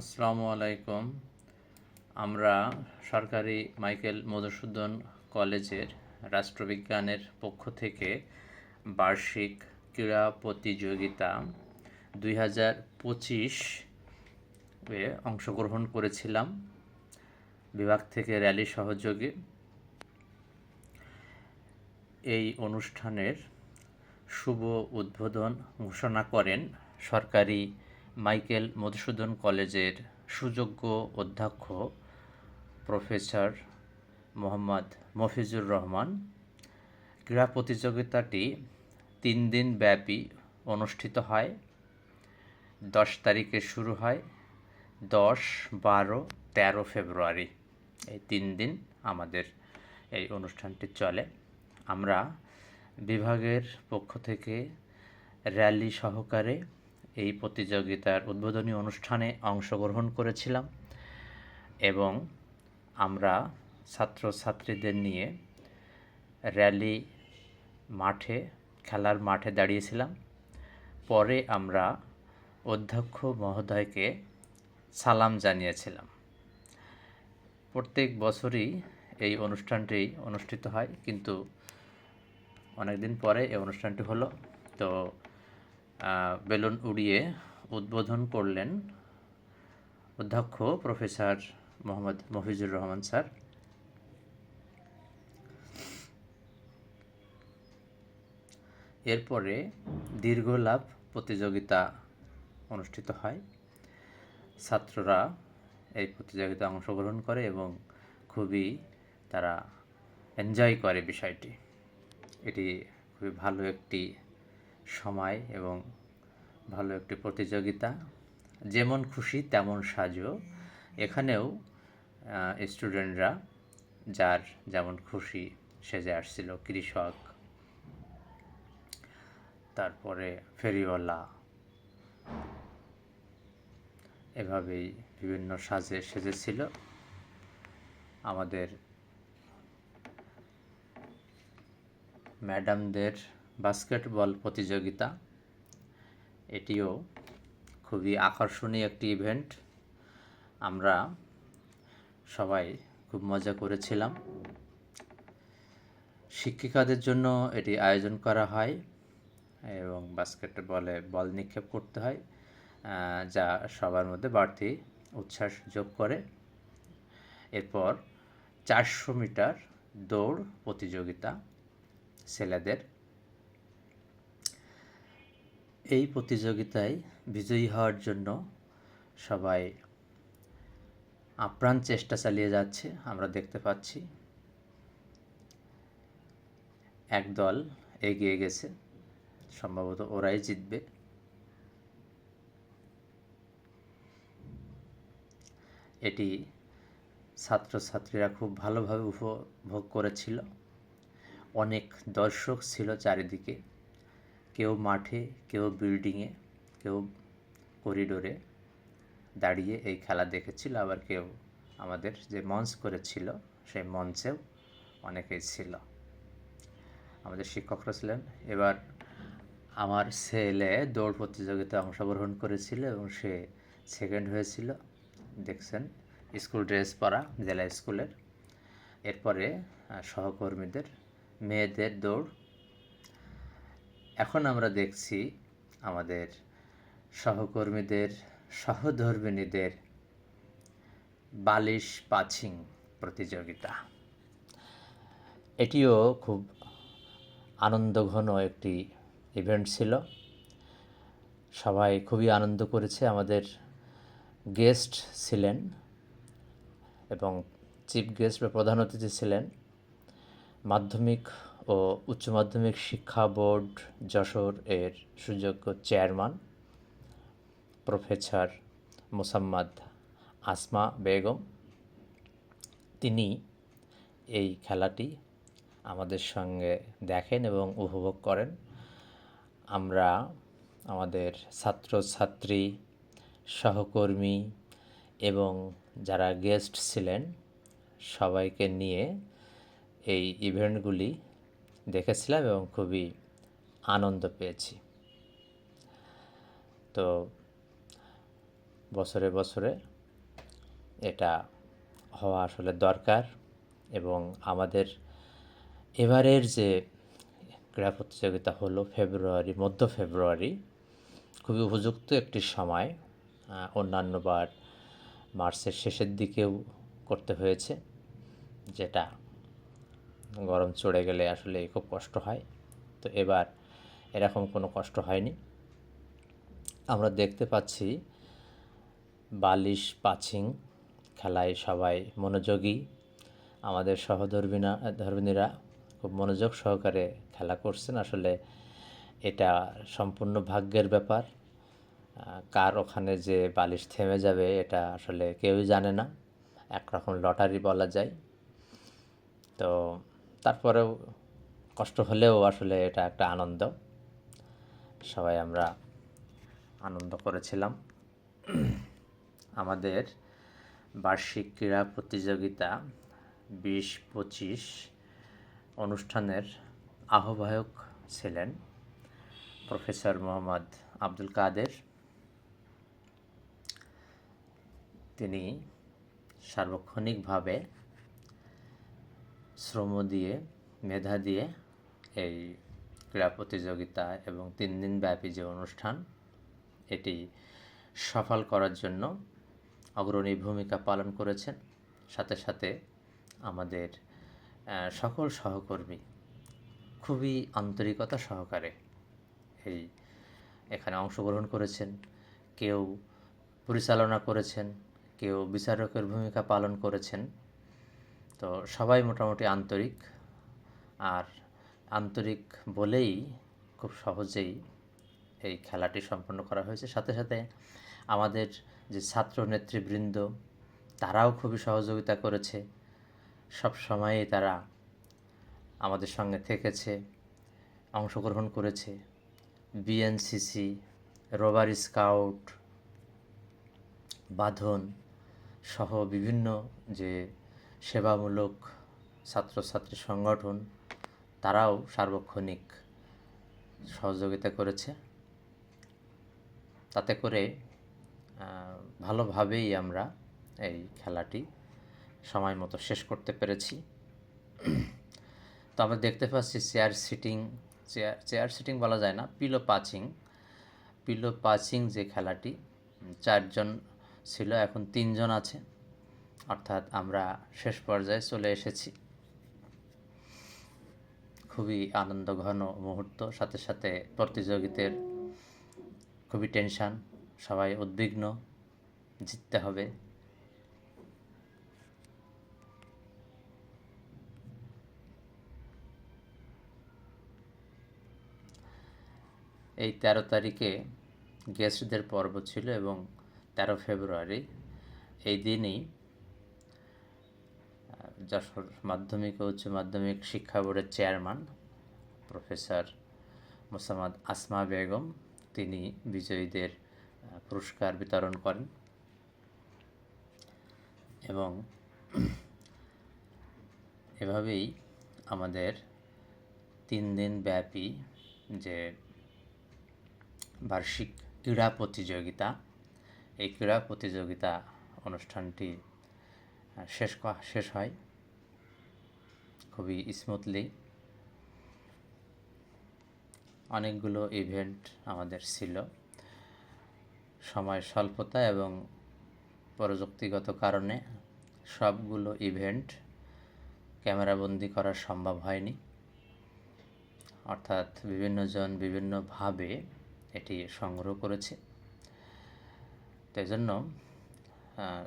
আসসালামু আলাইকুম। আমরা সরকারি মাইকেল মধুসূদন কলেজের রাষ্ট্রবিজ্ঞানের পক্ষ থেকে বার্ষিক ক্রীড়া প্রতিযোগিতা দুই হাজার পঁচিশ এ অংশগ্রহণ করেছিলাম। বিভাগ থেকে র্যালি সহযোগে। এই অনুষ্ঠানের শুভ উদ্বোধন ঘোষণা করেন সরকারি মাইকেল মধুসূদন কলেজের সুযোগ্য অধ্যক্ষ প্রফেসর মোহাম্মদ মফিজুর রহমান। ক্রীড়া প্রতিযোগিতাটি তিন দিন ব্যাপী অনুষ্ঠিত হয়। দশ তারিখে শুরু হয়। দশ, বারো, তেরো ফেব্রুয়ারি এই তিন দিন আমাদের এই অনুষ্ঠানটি চলে। আমরা বিভাগের পক্ষ থেকে র্যালি সহকারে এই প্রতিযোগিতার উদ্বোধনী অনুষ্ঠানে অংশগ্রহণ করেছিলাম এবং আমরা ছাত্রছাত্রীদের নিয়ে র্যালি মাঠে, খেলার মাঠে দাঁড়িয়েছিলাম। পরে আমরা অধ্যক্ষ মহোদয়কে সালাম জানিয়েছিলাম। প্রত্যেক বছরই এই অনুষ্ঠানটি অনুষ্ঠিত হয়, কিন্তু অনেকদিন পরে এই অনুষ্ঠানটি হলো। তো বেলুন উড়িয়ে উদ্বোধন করলেন অধ্যক্ষ প্রফেসর মোহাম্মদ মফিজুর রহমান স্যার। এরপরে দীর্ঘ লাভ প্রতিযোগিতা অনুষ্ঠিত হয়। ছাত্ররা এই প্রতিযোগিতায় অংশগ্রহণ করে এবং খুবই তারা এনজয় করে বিষয়টি। এটি খুবই ভালো একটি সময় এবং ভালো একটি প্রতিযোগিতা। যেমন খুশি, তেমন সাজো। এখানেও স্টুডেন্টরা যার যেমন খুশি সেজে আসছিল, কৃষক। তারপরে ফেরিওয়ালা। এভাবেই বিভিন্ন সাজে সেজেছিল আমাদের ম্যাডামদের বাস্কেটবল প্রতিযোগিতা। এটিও খুবই আকর্ষণীয় একটি ইভেন্ট আমরা সবাই খুব মজা করেছিলাম। শিক্ষিকাদের জন্য এটি আয়োজন করা হয় এবং বাস্কেটবলে বল নিক্ষেপ করতে হয় যা সবার মধ্যে বাড়তি উচ্ছ্বাস যোগ করে। এরপর চারশো মিটার দৌড় প্রতিযোগিতা ছেলেদের এই প্রতিযোগিতায় বিজয়ী হওয়ার জন্য সবাই আপ্রাণ চেষ্টা চালিয়ে যাচ্ছে, আমরা দেখতে পাচ্ছি। এক দল এগিয়ে গেছে, সম্ভবত ওরাই জিতবে। এটি ছাত্রছাত্রীরা খুব ভালোভাবে উপভোগ করেছিল। অনেক দর্শক ছিল চারিদিকে। কেউ মাঠে, কেউ বিল্ডিংয়ে কেউ করিডোরে দাঁড়িয়ে এই খেলা দেখেছিল। আবার কেউ আমাদের যে মঞ্চ করেছিল, সেই মঞ্চেও অনেকেই ছিল। আমাদের শিক্ষকরা ছিলেন। এবার আমার ছেলে দৌড় প্রতিযোগিতায় অংশগ্রহণ করেছিল এবং সে সেকেন্ড হয়েছিল। দেখছেন, স্কুল ড্রেস পরা জেলা স্কুলের। এরপরে সহকর্মীদের, মেয়েদের দৌড় এখন আমরা দেখছি আমাদের সহকর্মীদের, সহধর্মিনীদের বালিশ পাছিং প্রতিযোগিতা। এটিও খুব আনন্দঘন একটি ইভেন্ট ছিল। সবাই খুবই আনন্দ করেছে। আমাদের গেস্ট ছিলেন এবং চিফ গেস্ট বা প্রধান অতিথি ছিলেন। মাধ্যমিক ও উচ্চ মাধ্যমিক শিক্ষা বোর্ড যশোর এর সুযোগ্য চেয়ারম্যান, প্রফেসর মোসাম্মদ আসমা বেগম। তিনি এই খেলাটি আমাদের সঙ্গে দেখেন এবং উপভোগ করেন। আমরা আমাদের ছাত্রছাত্রী, সহকর্মী এবং যারা গেস্ট ছিলেন, সবাইকে নিয়ে এই ইভেন্টগুলি দেখেছিলাম এবং খুবই আনন্দ পেয়েছি। তো বছরে বছরে এটা হওয়া আসলে দরকার এবং আমাদের এবারের যে ক্রীড়া প্রতিযোগিতা হলো ফেব্রুয়ারি, মধ্য ফেব্রুয়ারি, খুবই উপযুক্ত একটি সময় অন্যান্যবার মার্চের শেষের দিকেও করতে হয়েছে, যেটা গরম চড়ে গেলে আসলে খুব কষ্ট হয়। তো এবার এরকম কোনো কষ্ট হয়নি। আমরা দেখতে পাচ্ছি বালিশ পাছিং খেলায় সবাই মনোযোগী। আমাদের সহধর্মিনা, ধর্মিনীরা খুব মনোযোগ সহকারে খেলা করছেন। আসলে এটা সম্পূর্ণ ভাগ্যের ব্যাপার। কার ওখানে যে বালিশ থেমে যাবে এটা আসলে কেউই জানে না। একরকম লটারি বলা যায়। তো তারপরেও কষ্ট হলেও আসলে এটা একটা আনন্দ। সবাই আমরা আনন্দ করেছিলাম। আমাদের বার্ষিক ক্রীড়া প্রতিযোগিতা বিশ পঁচিশ অনুষ্ঠানের আহ্বায়ক ছিলেন প্রফেসর মোহাম্মদ আব্দুল কাদের। তিনি সার্বক্ষণিকভাবে শ্রম দিয়ে, মেধা দিয়ে এই ক্রীড়া প্রতিযোগিতা এবং তিন দিন ব্যাপী যে অনুষ্ঠান, এটি সফল করার জন্য অগ্রণী ভূমিকা পালন করেছেন। সাথে সাথে আমাদের সকল সহকর্মী খুবই আন্তরিকতা সহকারে এই এখানে অংশগ্রহণ করেছেন। কেউ পরিচালনা করেছেন, কেউ বিচারকের ভূমিকা পালন করেছেন। তো সবাই মোটামুটি আন্তরিক। আর আন্তরিক বলেই খুব সহজেই এই খেলাটি সম্পন্ন করা হয়েছে। সাথে সাথে আমাদের যে ছাত্র নেতৃবৃন্দ তারাও খুবই সহযোগিতা করেছে। সব সময়ই তারা আমাদের সঙ্গে থেকেছে, অংশগ্রহণ করেছে। বিএনসিসি, রোভার স্কাউট, বাঁধন সহ বিভিন্ন যে সেবামূলক ছাত্রছাত্রী সংগঠন, তারাও সার্বক্ষণিক সহযোগিতা করেছে। তাতে করে ভালোভাবেই আমরা এই খেলাটি সময় মতো শেষ করতে পেরেছি। তো আমরা দেখতে পাচ্ছি chair sitting, chair chair sitting বলা যায় না, পিলো পাচিং। পিলো পাচিং যে খেলাটি, চারজন ছিল, এখন তিনজন আছে। অর্থাৎ আমরা শেষ পর্যায়ে চলে এসেছি। খুবই আনন্দ ঘন মুহূর্ত, সাথে সাথে প্রতিযোগিতার খুবই টেনশান, সবাই উদ্বিগ্ন, জিততে হবে। এই তেরো তারিখে গেস্টদের পর্ব ছিল এবং তেরো ফেব্রুয়ারি, এই দিনই যশোর মাধ্যমিক ও উচ্চ মাধ্যমিক শিক্ষা বোর্ডের চেয়ারম্যান, প্রফেসর মোসাম্মদ আসমা বেগম। তিনি বিজয়ীদের পুরস্কার বিতরণ করেন এবং এভাবেই আমাদের তিন দিন ব্যাপী যে বার্ষিক ক্রীড়া প্রতিযোগিতা, এই ক্রীড়া প্রতিযোগিতা অনুষ্ঠানটি শেষ শেষ হয়। খুবই স্মুথলি অনেকগুলো ইভেন্ট আমাদের ছিল। সময় স্বল্পতা এবং প্রযুক্তিগত কারণে সবগুলো ইভেন্ট ক্যামেরাবন্দি করা সম্ভব হয়নি। অর্থাৎ বিভিন্নজন বিভিন্নভাবে এটি সংগ্রহ করেছে। তো এই জন্য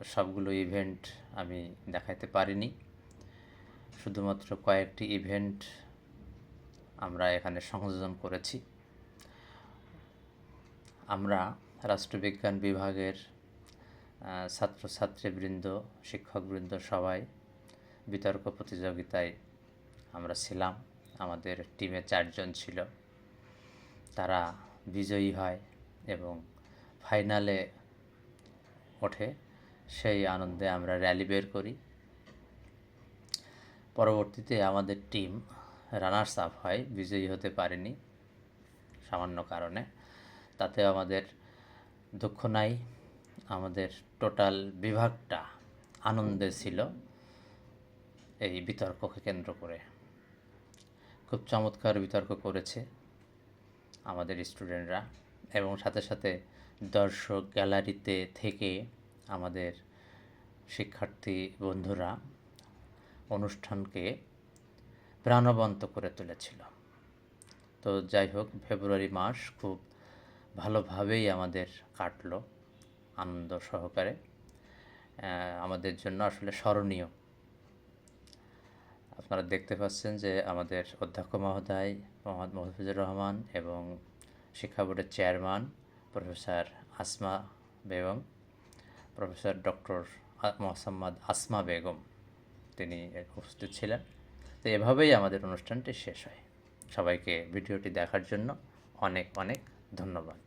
সবগুলো ইভেন্ট আমি দেখাতে পারিনি। শুধুমাত্র কয়েকটি ইভেন্ট আমরা এখানে সংযোজন করেছি। আমরা রাষ্ট্রবিজ্ঞান বিভাগের ছাত্রছাত্রীবৃন্দ, শিক্ষকবৃন্দ সবাই বিতর্ক প্রতিযোগিতায় আমরা ছিলাম। আমাদের টিমে চারজন ছিল। তারা বিজয়ী হয় এবং ফাইনালে ওঠে। সেই আনন্দে আমরা র্যালি বের করি। পরবর্তীতে আমাদের টিম রানার্স আপ হয়, বিজয়ী হতে পারেনি, সামান্য কারণে। তাতে আমাদের দুঃখ নাই, আমাদের টোটাল বিভাগটা আনন্দে ছিল এই বিতর্ককে কেন্দ্র করে। খুব চমৎকার বিতর্ক করেছে আমাদের স্টুডেন্টরা এবং সাথে সাথে দর্শক গ্যালারিতে থেকে আমাদের শিক্ষার্থী বন্ধুরা অনুষ্ঠানকে প্রাণবন্ত করে তুলেছিল। তো যাই হোক, ফেব্রুয়ারি মাস খুব ভালোভাবেই আমাদের কাটল আনন্দ সহকারে। আমাদের জন্য আসলে স্মরণীয়। আপনারা দেখতে পাচ্ছেন যে আমাদের অধ্যক্ষ মহোদয় মোহাম্মদ মহফিজুর রহমান এবং শিক্ষা বোর্ডের chairman professor Asma Begum, professor doctor Mohammad Asma Begum তিনি উপস্থিত ছিলেন। তো এভাবেই আমাদের অনুষ্ঠানটি শেষ হয়। সবাইকে ভিডিওটি দেখার জন্য অনেক অনেক ধন্যবাদ।